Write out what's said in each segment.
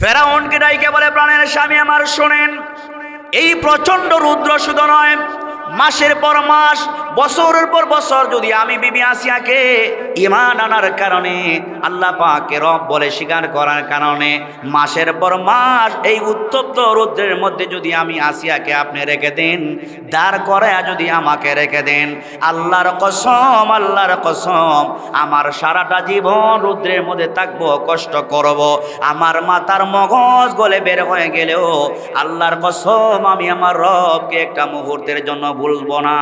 ফেরাউনকে ডাইকে বলে প্রাণের স্বামী আমার শোনেন। এই প্রচণ্ড রুদ্র শুধু নয় মাসের পর মাস, বছরের পর বছর যদি আমি বিবি আসিয়াকে ইমান আনার কারণে আল্লাহ পাকে রব বলে স্বীকার করার কারণে মাসের পর মাস এই উত্তপ্ত রুদ্রের মধ্যে যদি আমি আসিয়াকে আপনি রেখে দেন, দাঁড় করে যদি আমাকে রেখে দেন, আল্লাহর কসম আল্লাহর কসম, আমার সারাটা জীবন রুদ্রের মধ্যে থাকব, কষ্ট করব, আমার মাতার মগজ গলে বের হয়ে গেলেও আল্লাহর কসম, আমি আমার রবকে একটা মুহূর্তের জন্য ভুলবো না।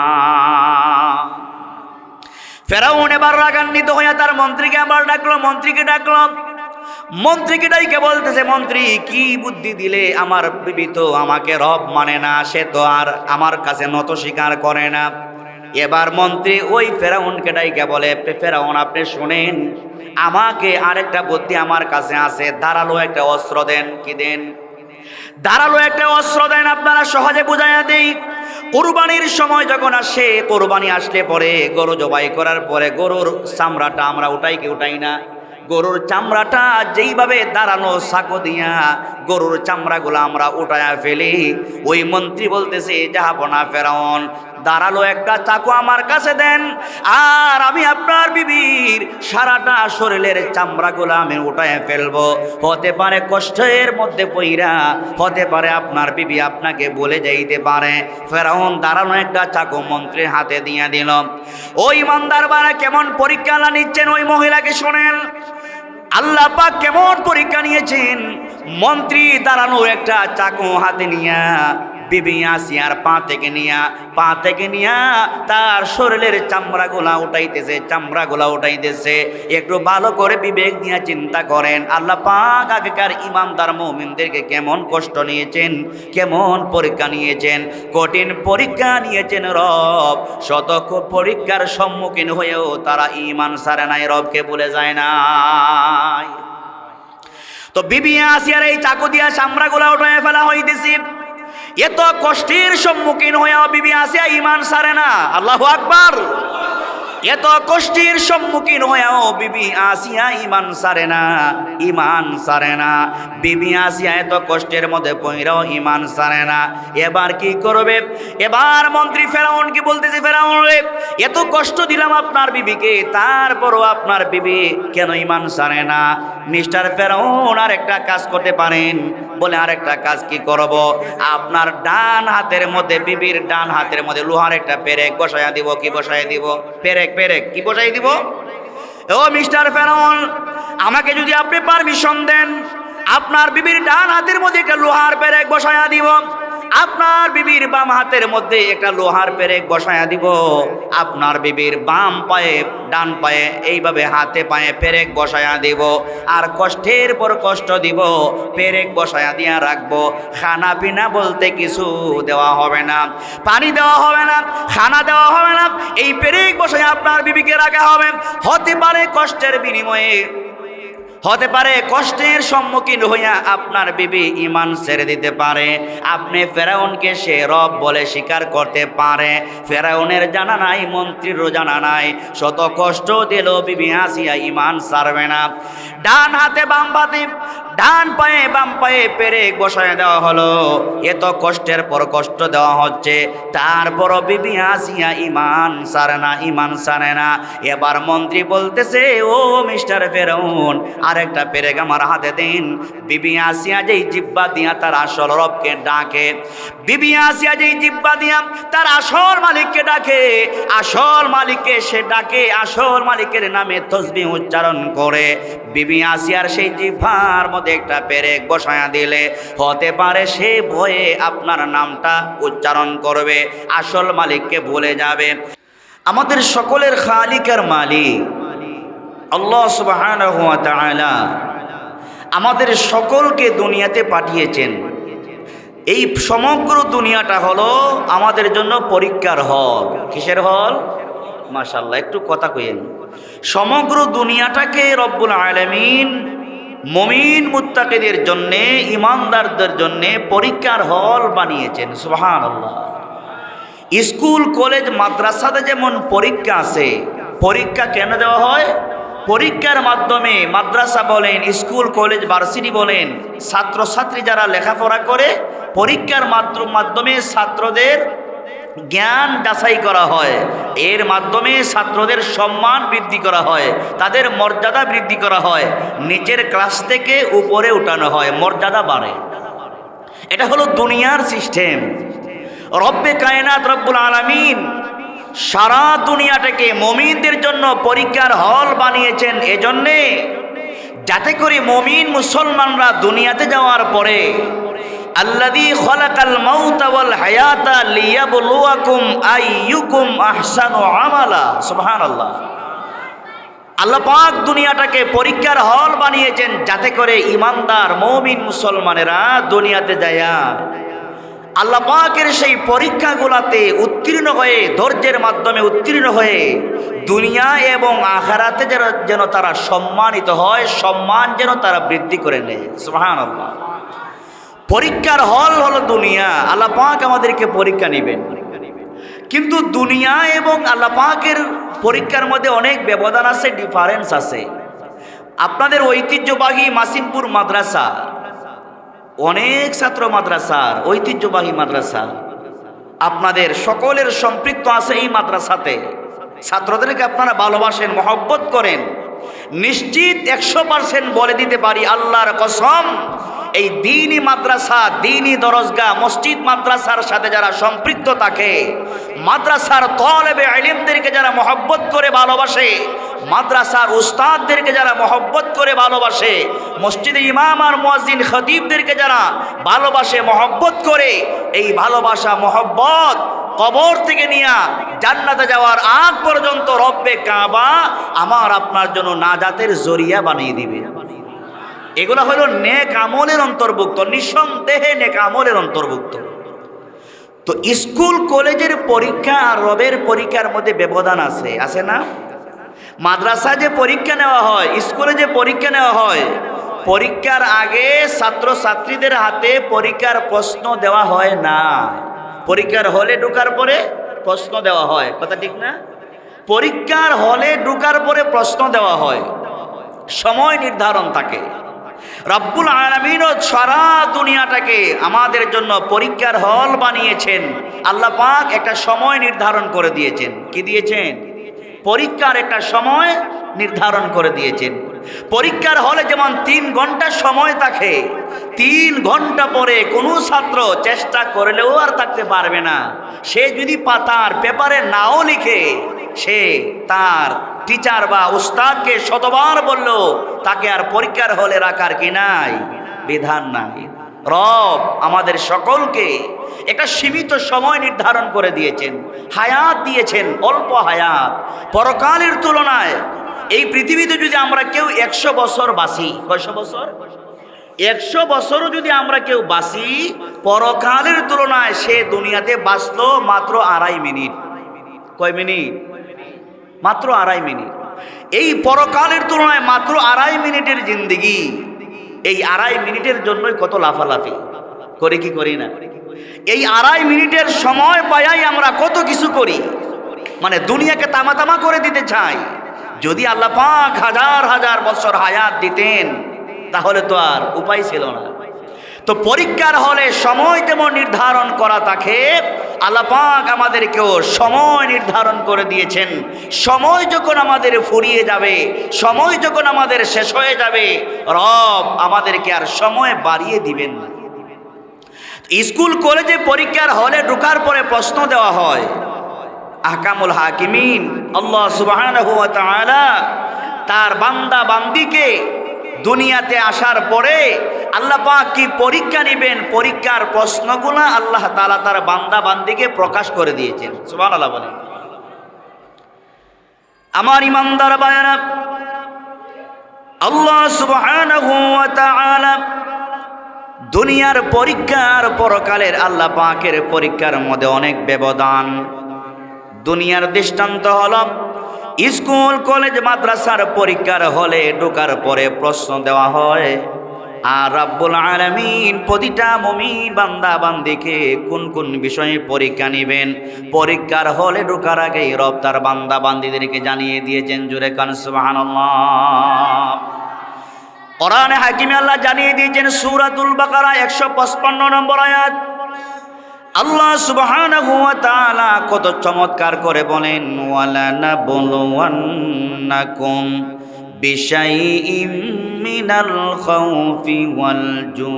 ফেরাউন এবার রাগান্বিত হইয়া তার মন্ত্রীকে আবার ডাকলো, মন্ত্রীকে ডাকলো। মন্ত্রীকে ডাইকে বলতেছে, মন্ত্রী, কি বুদ্ধি দিলে আমার বিবি তো আমাকে রব মানে না, সে তো আর আমার কাছে নত স্বীকার করে না। এবার মন্ত্রী ওই ফেরাউনকে ডাইকে বলে ফেরাউন, আপনি শুনেন, আমাকে আরেকটা বুদ্ধি আমার কাছে আছে, ধারালো একটা অস্ত্র দেন, কি দেন? ধারালো একটা অস্ত্র দেন আপনারা, সহজে বুঝাইয়া দিই। কোরবানির সময় যখন আসে, কোরবানি আসলে পরে গরু জবাই করার পরে গরুর চামড়াটা আমরা ওটাই কি না। গরুর চামড়াটা যেইভাবে দাঁড়ানো সাঁকো দিয়া গরুর চামড়াগুলো আমরা উঠায়া ফেলি। ওই মন্ত্রী বলতেছে যাহাবনা ফেরাউন, দাঁড়াল একটা চাকু আমার কাছে দেন, আর আমি আপনার বিবির সারাটা শরীরের চামড়াগুলো আমি উঠায় ফেলব। হতে পারে কষ্টের মধ্যে পইরা, হতে পারে আপনার বিবি আপনাকে বলে যাইতে পারে। ফেরাউন দাঁড়ানো একটা চাকু মন্ত্রীর হাতে দিয়ে দিল। ওই ইমানদার বারা কেমন পরীক্ষা নিচ্ছেন ওই মহিলাকে শোনেন। আল্লাহ পাক কেমন পরীক্ষা নিয়েছেন মন্ত্রী দাঁড়ানো একটা চাকু হাতে নিয়া বিবি আসিয়ার পা থেকে নিয়া পা থেকে নিয়া তার শরীরের চামড়াগুলা উঠাইতেছে চামড়াগুলা উঠাইতেছে। একটু ভালো করে বিবেক নিয়ে চিন্তা করেন। আল্লাহ পাক আগেকার ইমানদার মৌমিনদেরকে কেমন কষ্ট নিয়েছেন, কেমন পরীক্ষা নিয়েছেন, কঠিন পরীক্ষা নিয়েছেন রব। শতক পরীক্ষার সম্মুখীন হয়েও তারা ইমান সারে নাই, রবকে বলে যায় নাই। তো বিবি আসিয়ার এই চাকু দিয়া চামড়াগুলা উঠায় ফেলা হইতেছে। এত কষ্টের সম্মুখীন হইয়া বিবি আসিয়া ইমান সারে না। আল্লাহ আকবার। এত কষ্টের সম্মুখীন হয়েও বিবি আসিয়া ইমান সারে না ইমান সারে না। বিবি আসিয়া এত কষ্টের মধ্যে পইরাও ইমান সারে না। এবার কি করবে? এবার মন্ত্রী ফেরাউন কি বলতেছে ফেরাউন রে? এত কষ্ট দিলাম আপনার বিবিকে, তারপরও আপনার বিবি কেন ইমান সারে না? মিস্টার ফেরাউন আর একটা কাজ করতে পারেন। বলে, আরেকটা কাজ কি করব? আপনার ডান হাতের মধ্যে, বিবির ডান হাতের মধ্যে লোহার একটা পেরেক বসাইয়া দিব। কি বসাইয়া দিব? পেরেক পেরেক, কি বসাই দিব? ও মিস্টার ফেরাউন, আমাকে যদি আপনি পারমিশন দেন, আপনার বিবির ডান হাতের মধ্যে একটা লোহার পেরেক বসাইয়া দিব। আপনার বিবির বাম হাতের মধ্যে একটা লোহার পেরেক বসায়া দিব। আপনার বিবির বাম পায়ে, ডান পায়ে, এইভাবে হাতে পায়ে পেরেক বসায়া দিব। আর কষ্টের পর কষ্ট দিব, পেরেক বসায়া দিয়া রাখব। খানা পিনা বলতে কিছু দেওয়া হবে না। পানি দেওয়া হবে না, খানা দেওয়া হবে না। এই পেরেক বসায় আপনার বিবিকে রাখা হবে। হতে পারে কষ্টের বিনিময়ে হতে পারে কষ্টের সম্মুখীন হইয়া আপনার বিবি ইমান ছেড়ে দিতে পারে। আপনি ফেরাউনকে সে রব বলে স্বীকার করতে পারে। ফেরাউনের জানা নাই মন্ত্রীরও জানা নাই। শত কষ্ট দিল বিবি আসিয়া ইমান সারবে না। ডান হাতে বাম হাতে ডান পায়ে বাম পায়ে পেরে বসায় দেওয়া হলো। এত কষ্টের পর কষ্ট দেওয়া হচ্ছে। তারপরও বিবি আসিয়া ইমান সারে না ইমান সারে না। এবার মন্ত্রী বলতেছে, ও মিস্টার ফেরাউন আরেকটা পেরেক আমার হাতে দিন। বিবি আসিয়া যেই জিব্বা দিয়া তার আসল রবকে ডাকে। বিবি আসিয়া যেই জিব্বা দিয়া তার আসল মালিককে ডাকে। আসল মালিককে সে ডাকে, আসল মালিকের নামে তসবি উচ্চারণ করে। বিবি আসিয়ার সেই জিভার মধ্যে একটা পেরেক বসায়া দিলে। হতে পারে সে ভয়ে আপনার নামটা উচ্চারণ করবে, আসল মালিককে ভুলে যাবে। আমাদের সকলের খালিকের মালিক। আল্লাহ তাআলা আমাদের সকলকে দুনিয়াতে পাঠিয়েছেন। এই সমগ্র দুনিয়াটা হলো আমাদের জন্য পরীক্ষার হল। কিসের হল? মাশাল্লাহ একটু কথা কইেন সমগ্র দুনিয়াটাকে রব্বুল আলামিন মমিন মুত্তাকিদের জন্যে, ইমানদারদের জন্যে পরীক্ষার হল বানিয়েছেন। সুবহানাল্লাহ। স্কুল, কলেজ, মাদ্রাসাতে যেমন পরীক্ষা আছে, পরীক্ষা কেন দেওয়া হয়? পরীক্ষার মাধ্যমে মাদ্রাসা বলেন, স্কুল, কলেজ, ভার্সিটি বলেন, ছাত্রছাত্রী যারা লেখাপড়া করে, পরীক্ষার মাধ্যমে ছাত্রদের জ্ঞান যাচাই করা হয়। এর মাধ্যমে ছাত্রদের সম্মান বৃদ্ধি করা হয়, তাদের মর্যাদা বৃদ্ধি করা হয়, নিচের ক্লাস থেকে উপরে উঠানো হয়, মর্যাদা বাড়ে। এটা হলো দুনিয়ার সিস্টেম। রব্বে কায়নাত রব্বুল আলামিন সারা দুনিয়াটাকে মমিনদের জন্য পরীক্ষার হল বানিয়েছেন এজন্যে। যাতে করে মমিন মুসলমানরা দুনিয়াতে যাওয়ার পরে আল্লাদি খলাকাল মাউতা ওয়াল হায়াতা লিয়াবলুয়াকুম আইয়ুকুম আহসানু আমালা। সুবহানাল্লাহ। আল্লাহ পাক দুনিয়াটাকে পরীক্ষার হল বানিয়েছেন যাতে করে ইমানদার মমিন মুসলমানেরা দুনিয়াতে যায়া আল্লাহ পাকের সেই পরীক্ষাগুলাতে উত্তীর্ণ হয়ে, ধৈর্যের মাধ্যমে উত্তীর্ণ হয়ে দুনিয়া এবং আখারাতে যেন যেন তারা সম্মানিত হয়, সম্মান যেন তারা বৃদ্ধি করে নেয়। সুহান পরীক্ষার হল হলো দুনিয়া। আল্লাহ পাক আমাদেরকে পরীক্ষা নেবেন। কিন্তু দুনিয়া এবং আল্লাহ পাকের পরীক্ষার মধ্যে অনেক ব্যবধান আছে ডিফারেন্স আছে। আপনাদের ঐতিহ্যবাহী মাসিমপুর মাদ্রাসা অনেক ছাত্র মাদ্রাসার, ঐতিহ্যবাহী মাদ্রাসা। আপনাদের সকলের সম্পৃক্ত আছে এই মাদ্রাসাতে। ছাত্রদেরকে আপনারা ভালোবাসেন, মহব্বত করেন। নিশ্চিত একশো পার্সেন্ট বলে দিতে পারি, আল্লাহর কসম, এই দিনই মাদ্রাসা, দিনই দরজগা, মসজিদ মাদ্রাসার সাথে যারা সম্পৃক্ত থাকে, মাদ্রাসার তলেবে আলিমদেরকে যারা মহব্বত করে ভালোবাসে মাদ্রাসার উস্তাদদেরকে যারা মহব্বত করে ভালোবাসে, মসজিদে ইমাম আর মুয়াজ্জিন খতিবদেরকে যারা ভালোবাসে, মহব্বত করে, এই ভালোবাসা, মহব্বত কবর থেকে নিয়া জান্নাতে যাওয়ার আগ পর্যন্ত রব্বে কাবা আমার আপনার জন্য নাজাতের জরিয়া বানিয়ে দিবে। এগুলো হলো নেক আমলের অন্তর্ভুক্ত, নিঃসন্দেহে নেক আমলের অন্তর্ভুক্ত। তো স্কুল, কলেজের পরীক্ষা আর রবের পরীক্ষার মধ্যে ব্যবধান আছে আছে না? মাদ্রাসা যে পরীক্ষা নেওয়া হয়, স্কুলে যে পরীক্ষা নেওয়া হয়, পরীক্ষার আগে ছাত্র ছাত্রীদের হাতে পরীক্ষার প্রশ্ন দেওয়া হয় না। পরীক্ষার হলে ঢোকার পরে প্রশ্ন দেওয়া হয়, কথা ঠিক না? পরীক্ষার হলে ঢোকার পরে প্রশ্ন দেওয়া হয়। সময় নির্ধারণ থাকে। রব্বুল আলমিনও সারা দুনিয়াটাকে আমাদের জন্য পরীক্ষার হল বানিয়েছেন। আল্লাহ পাক একটা সময় নির্ধারণ করে দিয়েছেন। কি দিয়েছেন? পরীক্ষার একটা সময় নির্ধারণ করে দিয়েছেন। পরীক্ষার হলে যেমন তিন ঘণ্টা সময় থাকে, তিন ঘণ্টা পরে কোনো ছাত্র চেষ্টা করলেও আর থাকতে পারবে না। সে যদি পাতার পেপারে নাও লিখে, সে তার টিচার বা উস্তাদকে শতবার বলল, তাকে আর পরীক্ষার হলে রাখার কি নাই? বিধান নাই। রব আমাদের সকলকে একটা সীমিত সময় নির্ধারণ করে দিয়েছেন, হায়াত দিয়েছেন, অল্প হায়াত। পরকালের তুলনায় এই পৃথিবীতে যদি আমরা কেউ একশো বছর বাসি কয়শো বছর? একশো বছরও যদি আমরা কেউ বাসি পরকালের তুলনায় সে দুনিয়াতে বাঁচল মাত্র আড়াই মিনিট। কয় মিনিট? মাত্র আড়াই মিনিট। এই পরকালের তুলনায় মাত্র আড়াই মিনিটের জিন্দিগি এই আড়াই মিনিটের জন্যই কত লাফালাফি? করে কি করি না? এই আড়াই মিনিটের সময় পায়াই আমরা কত কিছু করি? মানে দুনিয়াকে তামা তামা করে দিতে চাই। যদি আল্লাহ পাক হাজার হাজার বছর হায়াত দিতেন, তাহলে তো আর উপায় ছিল না। তো পরীক্ষার হলে সময় তেমন নির্ধারণ করা থাকে আল্লাপাক আমাদেরকেও সময় নির্ধারণ করে দিয়েছেন। সময় যখন আমাদের ফুরিয়ে যাবে, সময় যখন আমাদের শেষ হয়ে যাবে, রব আমাদেরকে আর সময় বাড়িয়ে দিবেন না। স্কুল, কলেজে পরীক্ষার হলে ঢুকার পরে প্রশ্ন দেওয়া হয়, আহকামুল হাকিমিন, আল্লাহ সুবাহ তার বান্দা বান্দিকে দুনিয়াতে আসার পরে আল্লাহ পাক কি পরীক্ষা নেবেন? পরীক্ষার প্রশ্নগুলা আল্লাহ তালা তার বান্দা বান্দিকে প্রকাশ করে দিয়েছেন। সুবাহ আল্লাহ বলেন। আমার ইমানদার বায়না আল্লাহ সুবাহ দুনিয়ার পরীক্ষার পরকালের আল্লাহ পাকের পরীক্ষার মধ্যে অনেক ব্যবধান। দুনিয়ার দৃষ্টান্ত হল স্কুল, কলেজ, মাদ্রাসার পরীক্ষার হলে ঢোকার পরে প্রশ্ন দেওয়া হয়, আর রাব্বুল আলামিন প্রতিটা মমিন বান্দা বান্দিকে কোন কোন বিষয়ে পরীক্ষা নেবেন? পরীক্ষার হলে ঢোকার আগে রব তার বান্দা বান্দিদেরকে জানিয়ে দিয়েছেন, জুরে কান, সুবহানাল্লাহ। কোরআনে হাকিমে আল্লাহ জানিয়ে দিয়েছেন, সূরাতুল বাকারা 155 নম্বর আয়াত আল্লাহ সুবহানাহু ওয়া তাআলা কত চমৎকার করে বলেন ওয়ালা নাবলুওয়ান্নাকুম বিশাইইম মিনাল খাউফি ওয়াল জু'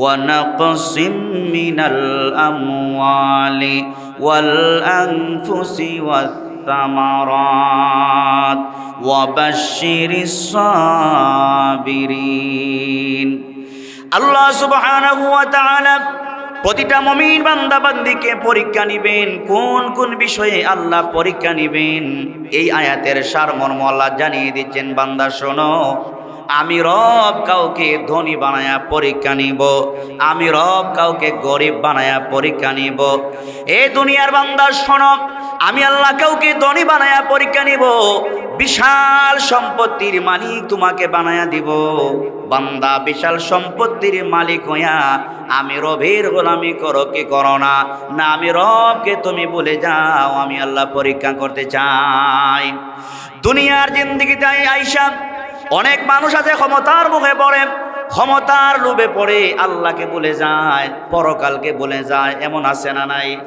ওয়া নাকসিম মিনাল আমওয়ালি ওয়াল আনফুসি ওয়াস الثمرات وبشر الصابرين আল্লাহ সুবহানাহু ওয়া তাআলা প্রতিটা মমিন বান্দা বান্দিকে পরীক্ষা নিবেন। কোন কোন বিষয়ে আল্লাহ পরীক্ষা নিবেন? এই আয়াতের সারমর্ম আল্লাহ জানিয়ে দিচ্ছেন, বান্দা শোনো। আমি রব কাউকে ধনী বানায়া পরীক্ষা নিব। আমি রব কাউকে গরিব বানায়া পরীক্ষা নিব। এ দুনিয়ার বান্দা শোনক আমি আল্লাহ কাউকে ধনী বানায়া পরীক্ষা নিব। বিশাল সম্পত্তির মালিক তোমাকে বানায়া দিব। বান্দা, বিশাল সম্পত্তির মালিক হইয়া আমি রবের গোলামি করো, কি করো না? না, আমি রবকে তুমি বলে যাও, আমি আল্লাহ পরীক্ষা করতে চাই। দুনিয়ার জিন্দিগিতে আইসা অনেক মানুষ আছে, ক্ষমতার মুখে পড়ে। ক্ষমতার লোভে পড়ে, আল্লাহকে বলে যায়, পরকালকে বলে যায়, এমন আছে না নাই?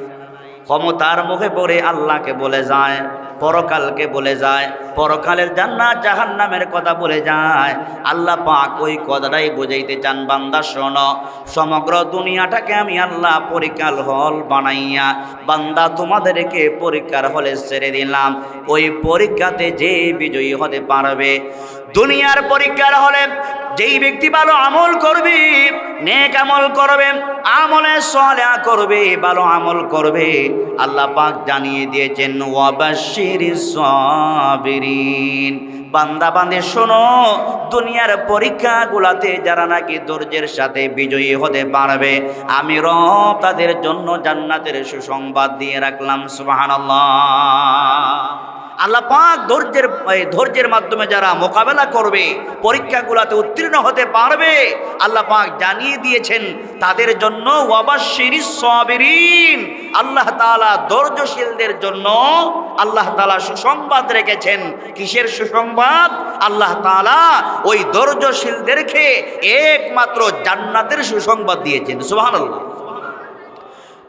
ক্ষমতার মুখে পড়ে, আল্লাহকে বলে যায় পরকালকে বলে যায়, পরকালের জান্নাত জাহান্নামের কথা বলে যায়। আল্লাহ পাক ওই কথাটাই বুঝাইতে চান, বান্দা শোনো, সমগ্র দুনিয়াটাকে আমি আল্লাহ পরীক্ষার হল বানাইয়া বান্দা তোমাদেরকে পরীক্ষার হলে ছেড়ে দিলাম। ওই পরীক্ষাতে যে বিজয়ী হতে পারবে, দুনিয়ার পরীক্ষার হলে যেই ব্যক্তি ভালো আমল করবে, নেক আমল করবে, আমলে সলেয়া করবে, ভালো আমল করবে, আল্লাহ পাক জানিয়ে দিয়েছেন ওয়াবাশির বান্দা বান্দে শোনো, দুনিয়ার পরীক্ষাগুলাতে যারা নাকি ধৈর্যের সাথে বিজয়ী হতে পারবে, আমি র তাদের জন্য জান্নাতের সুসংবাদ দিয়ে রাখলাম, সুবহানাল্লাহ। আল্লাহ পাক ধৈর্যের ধৈর্যের মাধ্যমে যারা মোকাবেলা করবে, পরীক্ষাগুলোতে উত্তীর্ণ হতে পারবে, আল্লাহ পাক জানিয়ে দিয়েছেন, তাদের জন্য আল্লাহ তাআলা ধৈর্যশীলদের জন্য আল্লাহ তালা সুসংবাদ রেখেছেন। কিসের সুসংবাদ? আল্লাহ তাআলা ওই ধৈর্যশীলদেরকে একমাত্র জান্নাতের সুসংবাদ দিয়েছেন। সুবহানাল্লাহ।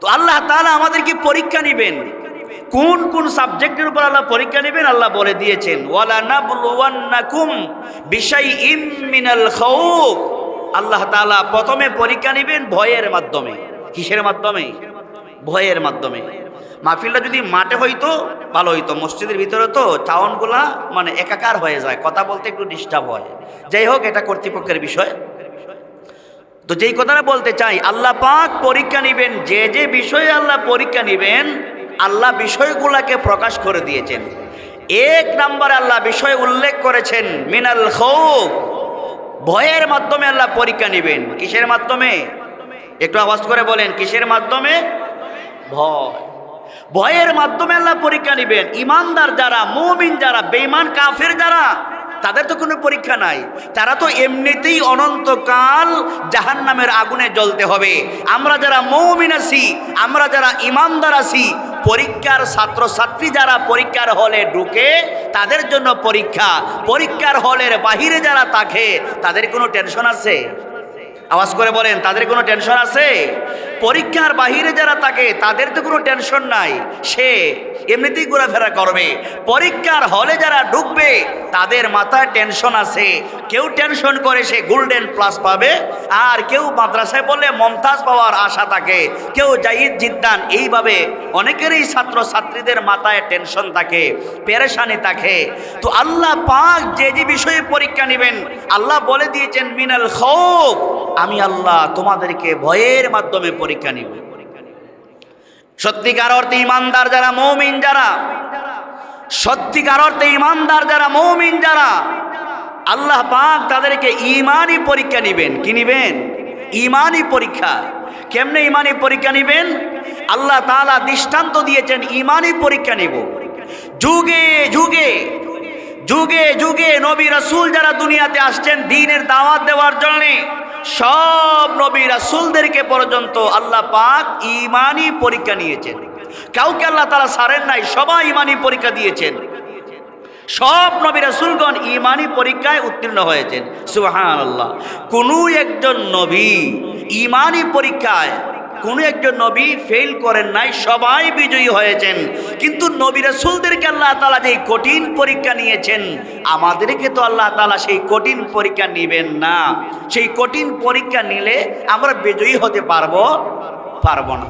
তো আল্লাহ তাআলা আমাদেরকে পরীক্ষা নেবেন। কোন কোন সাবজেক্টের উপর আল্লাহ পরীক্ষা নেবেন, আল্লাহ বলে দিয়েছেন, ওয়ালা নাবলুওয়ান্নাকুম বিশাইইম মিনাল খাউফ। আল্লাহ তাআলা প্রথমে পরীক্ষা নেবেন ভয়ের মাধ্যমে। কিসের মাধ্যমে? ভয়ের মাধ্যমে। মাহফিলটা যদি মাঠে হইতো, ভালো হইতো। মসজিদের ভিতরে তো চাওয়ানগুলা মানে একাকার হয়ে যায়, কথা বলতে একটু ডিস্টার্ব হয়। যাই হোক, এটা কর্তৃপক্ষের বিষয়। তো যেই কথাটা বলতে চাই, আল্লাহ পাক পরীক্ষা নেবেন, যে যে বিষয়ে আল্লাহ পরীক্ষা নেবেন আল্লাহ বিষয়গুলাকে প্রকাশ করে দিয়েছেন। এক নম্বরে আল্লাহ বিষয় উল্লেখ করেছেন, মিনাল খৌফ। ভয়ের মাধ্যমে আল্লাহ পরীক্ষা নেবেন। কিসের মাধ্যমে? একটু আওয়াজ করে বলেন, কিসের মাধ্যমে? ভয়। ভয়ের মাধ্যমে আল্লাহ পরীক্ষা নেবেন। ইমানদার যারা, মুমিন যারা, বেঈমান, কাফের যারা তাদের তো কোনো পরীক্ষা নাই। তারা তো এমনিতেই অনন্তকাল জাহান নামের আগুনে জ্বলতে হবে। আমরা যারা মৌমিন আছি, আমরা যারা ইমানদার আছি, পরীক্ষার ছাত্রছাত্রী যারা পরীক্ষার হলে ঢুকে, তাদের জন্য পরীক্ষা। পরীক্ষার হলের বাহিরে যারা থাকে, তাদের কোনো টেনশন আছে? আওয়াজ করে বলেন, তাদের কোনো টেনশন আছে? পরীক্ষার বাহিরে যারা থাকে, তাদের তো কোনো টেনশন নাই। সে এমনিতেই ঘোরাফেরা করবে। পরীক্ষার হলে যারা ঢুকবে তাদের মাথায় টেনশন আছে। কেউ টেনশন করে সে গোল্ডেন প্লাস পাবে, আর কেউ মাদ্রাসায় বললে মমতাজ পাওয়ার আশা থাকে। কেউ জাহিদ জিদ্দান, এইভাবে অনেকেরই ছাত্র ছাত্রীদের মাথায় টেনশন থাকে, পেরেশানি থাকে। তো আল্লাহ পাক যে যে বিষয়ে পরীক্ষা নেবেন, আল্লাহ বলে দিয়েছেন, মিনাল খৌফ। আমি আল্লাহ তোমাদেরকে ভয়ের মাধ্যমে পরীক্ষা নিব। সত্যিকার অর্থে ইমানদার যারা, মৌমিন যারা, সত্যিকার অর্থে ইমানদার যারা, মৌমিন যারা, আল্লাহ পাক তাদেরকে ইমানই পরীক্ষা নিবেন। কি নিবেন? ইমানই পরীক্ষা। কেমনে ইমানই পরীক্ষা নিবেন? আল্লাহ তালা দৃষ্টান্ত দিয়েছেন, ইমানই পরীক্ষা নিব। যুগে যুগে যুগে যুগে নবী রাসুল যারা দুনিয়াতে আসছেন দিনের দাওয়াত দেওয়ার জন্য, সব নবী রাসুলদেরকে পর্যন্ত আল্লাহ পাক ইমানি পরীক্ষা নিয়েছেন। কাউকে আল্লাহ তারা সারেন নাই, সবাই ইমানি পরীক্ষা দিয়েছেন। সব নবী রাসুলগণ ইমানি পরীক্ষায় উত্তীর্ণ হয়েছেন। সুবহান আল্লাহ কোনো একজন নবী ইমানি পরীক্ষায় কোনো একজন নবী ফেল করেন নাই, সবাই বিজয়ী হয়েছেন। কিন্তু নবী রাসূলদেরকে আল্লাহ তালা যেই কঠিন পরীক্ষা নিয়েছেন, আমাদেরকে তো আল্লাহ তালা সেই কঠিন পরীক্ষা নেবেন না। সেই কঠিন পরীক্ষা নিলে আমরা বিজয়ী হতে পারব পারব না।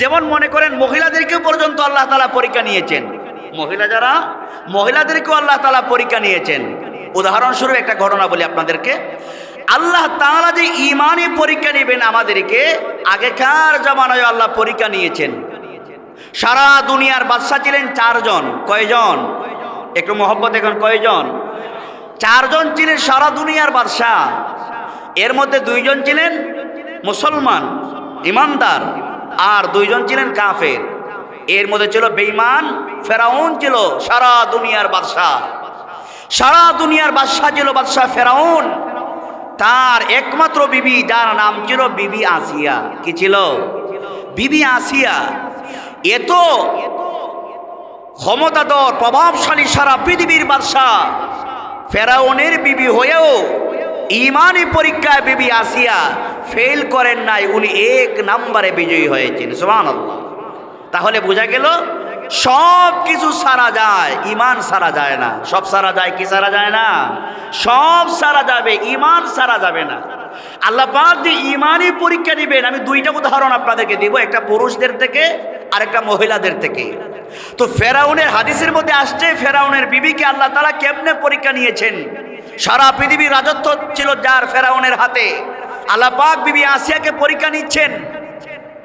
যেমন মনে করেন মহিলাদেরকে পর্যন্ত আল্লাহ তালা পরীক্ষা নিয়েছেন। মহিলা যারা, মহিলাদেরকেও আল্লাহ তালা পরীক্ষা নিয়েছেন। উদাহরণস্বরূপ একটা ঘটনা বলি আপনাদেরকে। আল্লাহ তাআলা যে ইমানি পরীক্ষা নেবেন আমাদেরকে, আগেকার জমানায় আল্লাহ পরীক্ষা নিয়েছেন। সারা দুনিয়ার বাদশাহ ছিলেন চারজন। কয়জন? একটু মোহব্বত এখন কয়জন? চারজন ছিলেন সারা দুনিয়ার বাদশাহ। এর মধ্যে দুইজন ছিলেন মুসলমান, ইমানদার, আর দুইজন ছিলেন কাফের। এর মধ্যে ছিল বেঈমান, ফেরাউন ছিল সারা দুনিয়ার বাদশাহ। সারা দুনিয়ার বাদশাহ ছিল বাদশাহ ফেরাউন। তার একমাত্র বিবি, যার নাম ছিল বিবি আসিয়া। কি ছিল? বিবি আসিয়া। এত ক্ষমতাধর, প্রভাবশালী সারা পৃথিবীর বাদশাহ ফেরাউনের বিবি হয়েও ইমানি পরীক্ষায় বিবি আসিয়া ফেল করেন নাই। উনি এক নাম্বারে বিজয়ী হয়েছেন। সোমান তাহলে বোঝা গেল সব কিছু সারা যায় ইমান সারা যায় না। সব সারা যায়, কি সারা যায় না? সব সারা যাবে ইমান সারা যাবে না। আল্লাহ পাক যে ইমানই পরীক্ষা নেবেন আমি দুইটা উদাহরণ আপনাদেরকে দিব, একটা পুরুষদের থেকে, আর একটা মহিলাদের থেকে। তো ফেরাউনের হাদিসের মধ্যে আসছে, ফেরাউনের বিবিকে আল্লাহ তালা কেমনে পরীক্ষা নিয়েছেন? সারা পৃথিবীর রাজত্ব ছিল যার ফেরাউনের হাতে। আল্লাহ পাক বিবি আসিয়াকে পরীক্ষা নিচ্ছেন।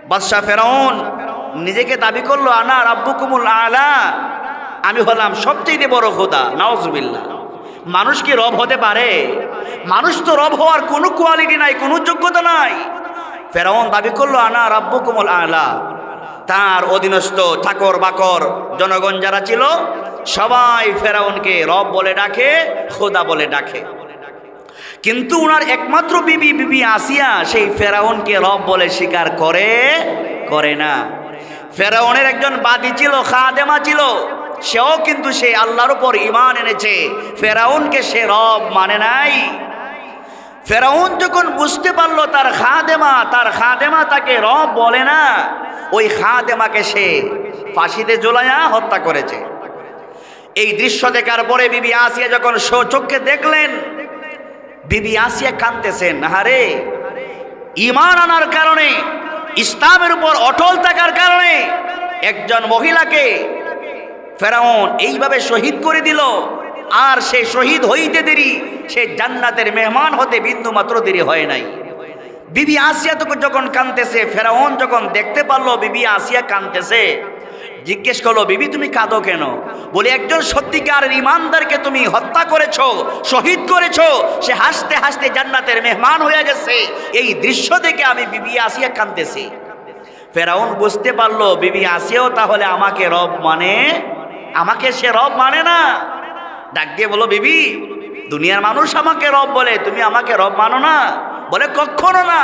বাদশাহ ফেরাউন নিজেকে দাবি করল, আনা রাব্বুকুমুল আলা। আমি হলাম সবচেয়ে বড় খোদা নাওজুবিল্লাহ মানুষ কি রব হতে পারে? মানুষ তো রব হওয়ার কোনো কোয়ালিটি নাই, কোনো যোগ্যতা নাই। ফেরাউন দাবি করল, আনা রাব্বুকুমুল আলা। তার অধীনস্থ ঠাকর বাকর জনগণ যারা ছিল, সবাই ফেরাউনকে রব বলে ডাকে, খোদা বলে ডাকে। কিন্তু উনার একমাত্র বিবি বিবি আসিয়া সেই ফেরাউনকে রব বলে স্বীকার করে করে না। ফেরাউনের একজন বাদী ছিল, খাদেমা ছিল। সেও কিন্তু সে আল্লাহর উপর ইমান এনেছে। ফেরাউনকে সে রব মানে নাই। ফেরাউন যখন বুঝতে পারল তার খাদেমা তার খাদেমা তাকে রব বলে না, ওই খাদেমাকে সে ফাঁসিতে জোলাইয়া হত্যা করেছে। এই দৃশ্য দেখার পরে বিবি আসিয়া যখন চোখে দেখলেন, বিবি আসিয়া কাঁদতেছেন হারে ইমান আনার কারণে ইসলামের উপর অটল থাকার কারণে একজন মহিলাকে ফেরাউন এইভাবে শহীদ করে দিল। আর সে শহীদ হইতে দেরি, সে জান্নাতের মেহমান হতে বিন্দু মাত্র দেরি হয় নাই। বিবি আসিয়া তো যখন কানতেছে ফেরাউন যখন দেখতে পারল, বিবি আসিয়া কানতেছে জিজ্ঞেস করল, বিবি, তুমি কাঁদো কেন? বলে, একজন সত্যিকার ইমানদারকে তুমি হত্যা করেছ, শহীদ করেছ, সে হাসতে হাসতে জান্নাতের মেহমান হয়ে গেছে। এই দৃশ্য দেখে আমি বিবি আসিয়া কাঁদতেছি। ফেরাউন বুঝতে পারল, বিবি আসিয়াও তাহলে আমাকে রব মানে আমাকে সে রব মানে না। ডাক দিয়ে বলো বিবি, দুনিয়ার মানুষ আমাকে রব বলে, তুমি আমাকে রব মানো না। বলে কখনো না।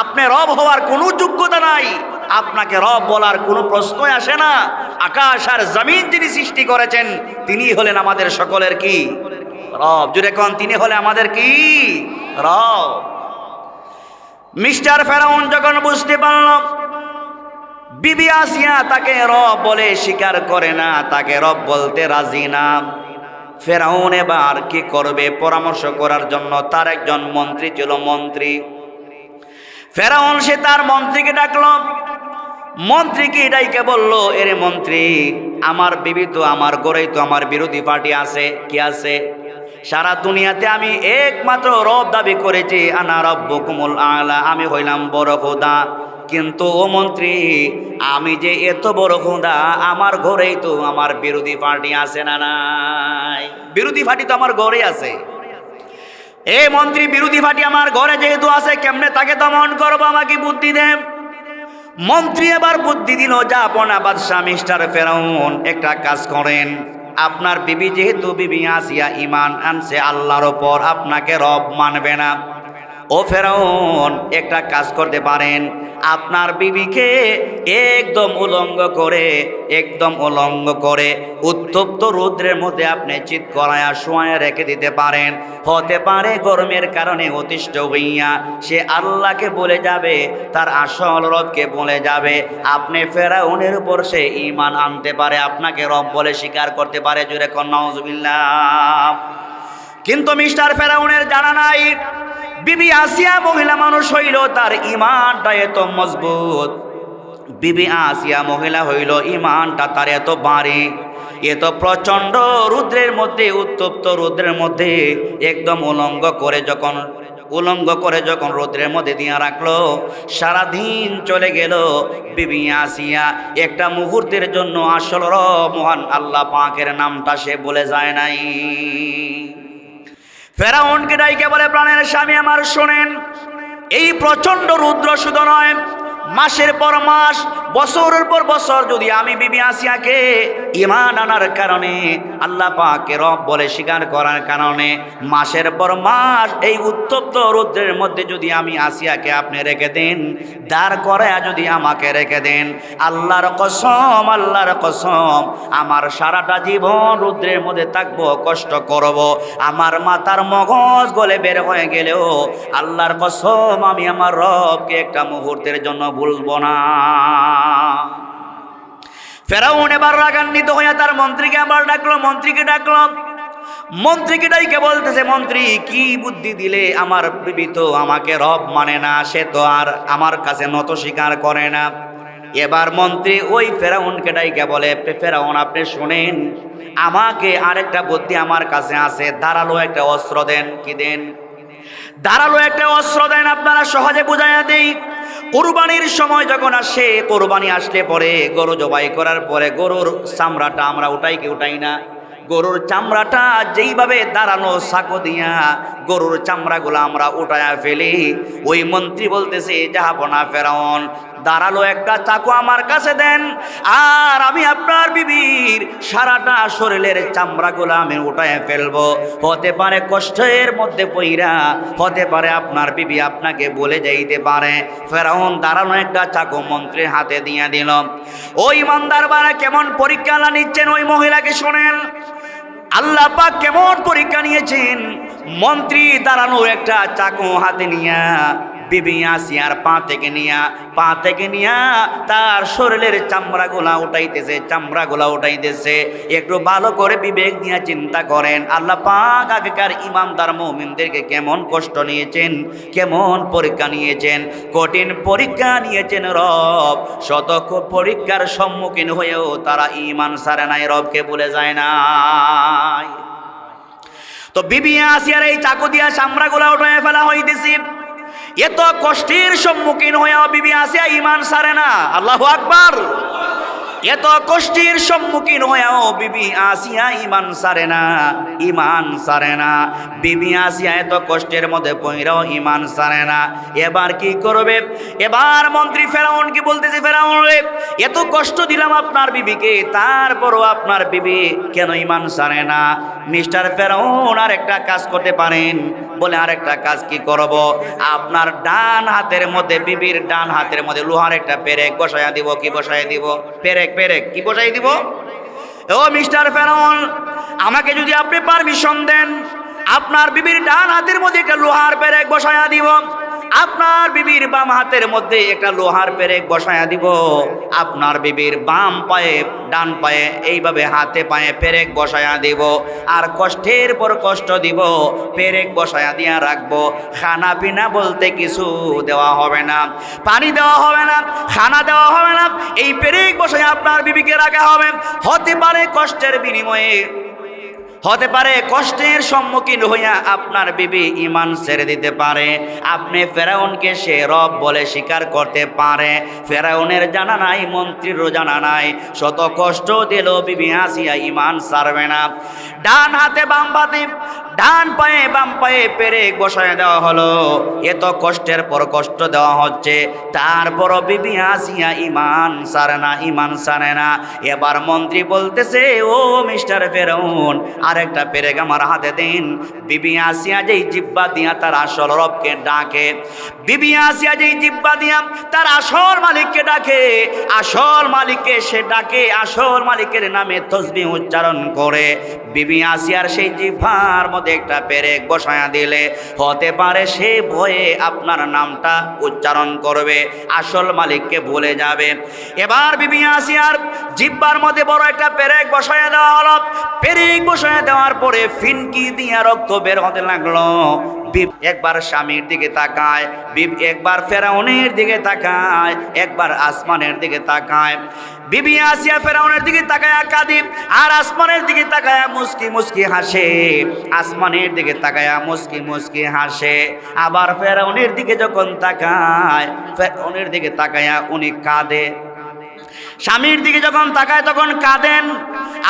আপনি রব হওয়ার কোনো যোগ্যতা নাই। আপনাকে রব বলার কোনো প্রশ্নই আসে না। আকাশ আর জমিন যিনি সৃষ্টি করেছেন, তিনি হলেন আমাদের সকলের কি? রব। জুড়ে কন, তিনি হলে আমাদের কি? রব। মিস্টার ফেরাউন যখন বুঝতে পারল, বিবি আসিয়া তাকে রব বলে স্বীকার করে না, তাকে রব বলতে রাজি না। ফেরাউন এবার কি করবে পরামর্শ করার জন্য? তার একজন মন্ত্রী ছিল মন্ত্রী। ফেরাউন সে তার মন্ত্রীকে ডাকলো মন্ত্রীকে ডাইকে বলল, এরে মন্ত্রী, আমার বিবি তো আমার গড়েই তো আমার বিরোধী পার্টি আছে, কি আছে? সারা দুনিয়াতে আমি একমাত্র রব দাবি করেছি, আনা রব্ব কুমল আলা আমি হইলাম বড় খোদা। কিন্তু ও মন্ত্রী, আমি যে এত বড় খোদা, আমার ঘরেই তো আমার বিরোধী পার্টি আছে না নাই? বিরোধী পার্টি তো আমার ঘরে আছে। এ মন্ত্রী, বিরোধী পার্টি আমার ঘরে যেহেতু আছে, কেমনে তাকে দমন করব? আমাকে বুদ্ধি দেন। মন্ত্রী এবার বুদ্ধি দিল যা আপনা বাদশাহ মিস্টার ফেরাউন, একটা কাজ করেন। আপনার বিবি যেহেতু বিবি আসিয়া ইমান আনছে, আল্লাহর ওপর আপনাকে রব মানবে না। ও ফেরাউন, একটা কাজ করতে পারেন। আপনার বিবিকে একদম উলঙ্গ করে, একদম উলঙ্গ করে উত্তপ্ত রৌদ্রের মধ্যে আপনি চিৎ করায়া শোয়া রেখে দিতে পারেন। হতে পারে গরমের কারণে অতিষ্ঠ হইয়া সে আল্লাহকে বলে যাবে, তার আসল রবকে বলে যাবে। আপনি ফেরাউনের উপর সে ইমান আনতে পারে, আপনাকে রব বলে স্বীকার করতে পারে। জুড়ে কন্যা কিন্তু মিস্টার ফেরাউনের জানা নাই। বিবি আসিয়া মহিলা মানুষ হইল, তার ইমানটা এত মজবুত। বিবি আসিয়া মহিলা হইল, ইমানটা তার এত বাড়ি, এত প্রচণ্ড রুদ্রের মধ্যে, উত্তপ্ত রুদ্রের মধ্যে, একদম উলঙ্গ করে যখন, উলঙ্গ করে যখন রোদ্রের মধ্যে দিয়ে রাখল, সারাদিন চলে গেল। বিবি আসিয়া একটা মুহূর্তের জন্য আসল মহান আল্লাহ পাকের নামটা সে বলে যায় নাই। ফেরাউনকে ডাইকে বলে প্রাণের স্বামী আমার শোনেন এই প্রচণ্ড রুদ্র শুধু নয় মাসের পর মাস, বছরের পর বছর যদি আমি বিবি আসিয়াকে ইমান আনার কারণে আল্লাহ পাকে রব বলে স্বীকার করার কারণে মাসের পর মাস এই উত্তপ্ত রৌদ্রের মধ্যে যদি আমি আসিয়াকে আপনি রেখে দেন, দাঁড় করে যদি আমাকে রেখে দেন, আল্লাহর কসম আল্লাহর কসম, আমার সারাটা জীবন রুদ্রের মধ্যে থাকব, কষ্ট করব, আমার মাতার মগজ গলে বের হয়ে গেলেও আল্লাহর কসম, আমি আমার রবকে একটা মুহূর্তের জন্য ভুলব না। ফেরাউন এবার রাগান্বিত হইয়া তার মন্ত্রীকে আবার ডাকলো, মন্ত্রীকে ডাকলো। মন্ত্রীকে ডাইকে বলতেছে, মন্ত্রী, কি বুদ্ধি দিলে আমার বিবি তো আমাকে রব মানে না, সে তো আর আমার কাছে নত স্বীকার করে না। এবার মন্ত্রী ওই ফেরাউনকে ডাইকে বলে ফেরাউন, আপনি শোনেন, আমাকে আরেকটা বুদ্ধি আমার কাছে আছে, দাঁড়াল একটা অস্ত্র দেন, কি দেন? দাঁড়াল একটা অস্ত্র দেন আপনারা, সহজে বুঝাইয়া দেই। কোরবানির সময় যখন আসে, কোরবানি আসলে পরে গরু জবাই করার পরে গরুর চামড়াটা আমরা উঠাই কি উঠাই না? গরুর চামড়াটা যেইভাবে দাঁড়ানো সাঁকো দিয়া গরুর চামড়াগুলো আমরা উঠায়া ফেলি। ওই মন্ত্রী বলতেছে যাহাবনা ফেরাউন দাঁড়াল একটা চাকু আমার কাছে দেন। আর আমি আপনার বিবির সারাটা শরীরের চামড়াগুলো আমি উঠায় ফেলব। হতে পারে কষ্টের মধ্যে পইরা, হতে পারে আপনার বিবি আপনাকে বলে যাইতে পারে। ফেরাউন দাঁড়ানো একটা চাকু মন্ত্রীর হাতে দিয়ে দিল। ওই ইমানদার কেমন পরীক্ষা নিচ্ছেন ওই মহিলাকে শোনেন? আল্লাহ পাক কেমন পরীক্ষা নিয়েছেন? মন্ত্রী দাঁড়ানো একটা চাকু হাতে নিয়া। বিবি আসিয়ার পা থেকে নিয়া, পা থেকে নিয়া তার শরীরের চামড়াগুলা উঠাইতেছে চামড়াগুলা উঠাইতেছে। একটু ভালো করে বিবেক নিয়ে চিন্তা করেন। আল্লাহ পাক আগেকার ইমানদার মৌমিনদেরকে কেমন কষ্ট নিয়েছেন, কেমন পরীক্ষা নিয়েছেন। কঠিন পরীক্ষা নিয়েছেন রব। শতক পরীক্ষার সম্মুখীন হয়েও তারা ইমান সারে নাই, রবকে বলে যায় নাই। তো বিবি আসিয়ার এই চাকু দিয়া চামড়াগুলা উঠাই ফেলা হইতেছি। এত কষ্টের সম্মুখীন হইয়া বিবি আসিয়া ইমান সারে না। আল্লাহ আকবার। এত কষ্টের সম্মুখীন হয়েও বিবি আসিয়া ইমান সারে না ইমান সারে না। বিবি আসিয়া এত কষ্টের মধ্যে পইরাও ইমান সারে না। এবার কি করবে? এবার মন্ত্রী ফেরাউন কি বলতেছে ফেরাউন রে? এত কষ্ট দিলাম আপনার বিবিকে, তারপরও আপনার বিবি কেন ইমান সারে না? মিস্টার ফেরাউন আর একটা কাজ করতে পারেন, বলে আরেকটা কাজ কি করব? আপনার ডান হাতের মধ্যে, বিবির ডান হাতের মধ্যে লোহার একটা পেরেক বসাইয়া দিব, কি বসাইয়া দিব? পেরেক পেরেক পেরেক। কি বোঝাই দিব? ও, মিস্টার ফেরন, আমাকে যদি আপনি পারমিশন দেন, আপনার বিবির ডান হাতের মধ্যে একটা লোহার পেরেক বসায়া দিব। আপনার বিবির বাম হাতের মধ্যে একটা লোহার পেরেক বসায়া দিব। আপনার বিবির বাম পায়ে, ডান পায়ে, এইভাবে হাতে পায়ে পেরেক বসায়া দিব। আর কষ্টের পর কষ্ট দিব, পেরেক বসায়া দিয়া রাখব। খানা পিনা বলতে কিছু দেওয়া হবে না। পানি দেওয়া হবে না, খানা দেওয়া হবে না। এই পেরেক বসায় আপনার বিবিকে রাখা হবে। হতে পারে কষ্টের বিনিময়ে হতে পারে কষ্টের সম্মুখীন হইয়া আপনার বিবি ইমান ছেড়ে দিতে পারে। আপনি ফেরাউনকে সে রব বলে স্বীকার করতে পারে। ফেরাউনের জানা নাই মন্ত্রীরও জানা নাই। শত কষ্ট দিল বিবি আসিয়া ইমান সারবে না। ডান হাতে, বাম পাতে ডান পায়ে, বাম পায়ে পেরে বসায় দেওয়া হলো। এত কষ্টের পর কষ্ট দেওয়া হচ্ছে। তারপরও বিবি আসিয়া ইমান সারে না ইমান সারে না। এবার মন্ত্রী বলতেছে, ও মিস্টার ফেরাউন আরেকটা পেরেক আমার হাতে দিন। বিবি আসিয়া যেই জিব্বা দিয়া তার আসল রবকে ডাকে। বিবি আসিয়া যেই জিব্বা দিয়া তার আসল মালিককে ডাকে। আসল মালিককে সে ডাকে, আসল মালিকের নামে তসবি উচ্চারণ করে। বিবি আসিয়ার সেই জিভার মধ্যে একটা পেরেক বসায়া দিলে। হতে পারে সে ভয়ে আপনার নামটা উচ্চারণ করবে, আসল মালিককে ভুলে যাবে। এবার বিবি আসিয়ার জিব্বার মধ্যে বড় একটা পেরেক বসায়া দেওয়া হলো। পেরেক বসায়া দেওয়ার পরে ফিনকি দিয়া রক্ত বের হতে লাগল। বিব একবার স্বামীর দিকে তাকায় বিব একবার ফেরাউনের দিকে তাকায়, একবার আসমানের দিকে তাকায়। বিবি আসিয়া ফেরাউনের দিকে তাকায় কাঁদি আর আসমানের দিকে তাকায় মুস্কি মুস্কি হাসে। আসমানের দিকে তাকায় মুস্কি মুস্কি হাসে। আবার ফেরাউনের দিকে যখন তাকায়, ফেরাউনের দিকে তাকায় উনি কাঁদে। স্বামীর দিকে যখন তাকায় তখন কাঁদেন,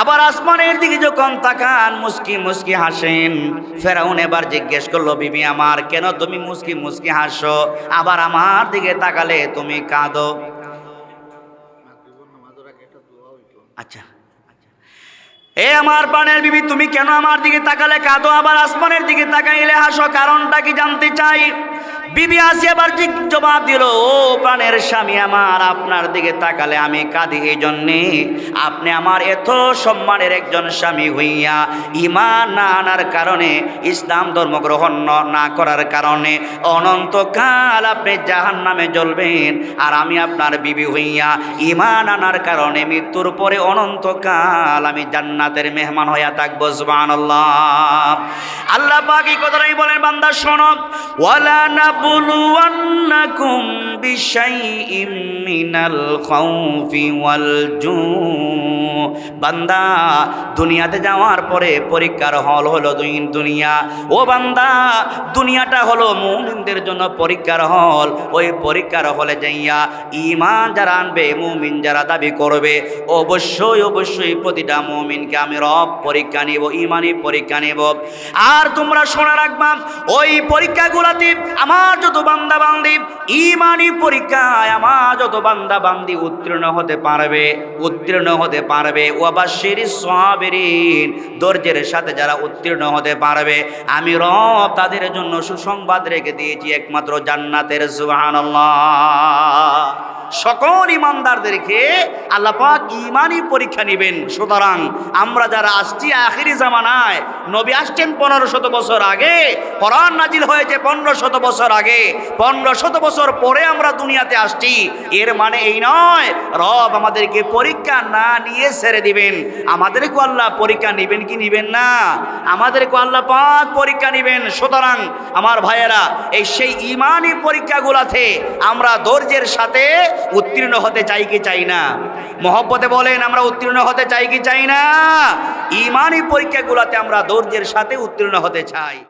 আবার আসমানের দিকে যখন তাকান, মুস্কি মুস্কি হাসেন। ফেরাউন এবার জিজ্ঞেস করল, বিবি আমার, কেন তুমি মুস্কি মুস্কি হাসো? আবার আমার দিকে তাকালে তুমি কাঁদো। আচ্ছা। এ আমার প্রাণের বিবি, তুমি কেন আমার দিকে তাকালে কাঁদো? আবার আসমানের দিকে তাকাইলে হাসো, কারণটা কি জানতে চাই? বিবি আসি আবার জবাব দিল? ও প্রাণের স্বামী আমার, আপনার দিকে তাকালে আমি কাঁদি এই জন্যে। আপনি আমার এত সম্মানের একজন স্বামী হইয়া ইমান না আনার কারণে, ইসলাম ধর্ম গ্রহণ না করার কারণে অনন্তকাল আপনি জাহান নামে জ্বলবেন আর আমি আপনার বিবি হইয়া ইমান আনার কারণে মৃত্যুর পরে অনন্তকাল আমি জান্নাতের মেহমান হইয়া থাকব, সুবহানাল্লাহ। আল্লাহ পাক এই কথাটাই বলেন, বান্দা শোনো, ওয়ালা নাবলুওয়ান্নাকুম বিশাইইম মিনাল খাউফি ওয়াল জু বান্দা, দুনিয়াতে যাওয়ার পরে পরীক্ষার হল হলো দুনিয়া। ও বান্দা, দুনিয়াটা হলো মুমিনদের জন্য পরীক্ষার হল। ওই পরীক্ষার হলে যাইয়া ইমান যারা আনবে, মুমিন যারা দাবি করবে, অবশ্যই অবশ্যই প্রতিটা মুমিনকে আমি রব পরীক্ষা নিব ইমানি পরীক্ষা নিব। আর তোমরা শোনা রাখবা, ওই পরীক্ষাগুলাতে আমার যত বান্দা বান্দি ইমানি পরীক্ষায় আমার যত বান্দা বান্দি উত্তীর্ণ হতে পারবে, উত্তীর্ণ হতে পারবে। ও আবার সেরি সহাবেরিন ধৈর্যের সাথে যারা উত্তীর্ণ হতে পারবে। আমি রব তাদের জন্য সুসংবাদ রেখে দিয়েছি একমাত্র জান্নাতের, সুবহানাল্লাহ। সকল ইমানদারদেরকে আল্লাহ পাক ইমানই পরীক্ষা নেবেন। সুতরাং আমরা যারা আসছি আখিরি জামানায়, নবী আসছেন পনেরো শত বছর আগে, কোরআন নাজিল হয়েছে পনেরো শত বছর আগে পনেরো শত বছর পরে আমরা দুনিয়াতে আসছি। এর মানে এই নয়, রব আমাদেরকে পরীক্ষা না নিয়ে ছেড়ে দিবেন। আমাদেরকে আল্লাহ পরীক্ষা নেবেন কি নিবেন না? আমাদেরকে আল্লাহ পাক পরীক্ষা নেবেন। সুতরাং আমার ভাইয়েরা, এই সেই ইমানই পরীক্ষাগুলাতে আমরা ধৈর্যের সাথে উত্তীর্ণ হতে চাই কি চাই না? মহব্বতে বলেন, আমরা উত্তীর্ণ হতে চাই কি চাই না? ইমানি পরীক্ষাগুলোতে আমরা ধৈর্যের সাথে উত্তীর্ণ হতে চাই।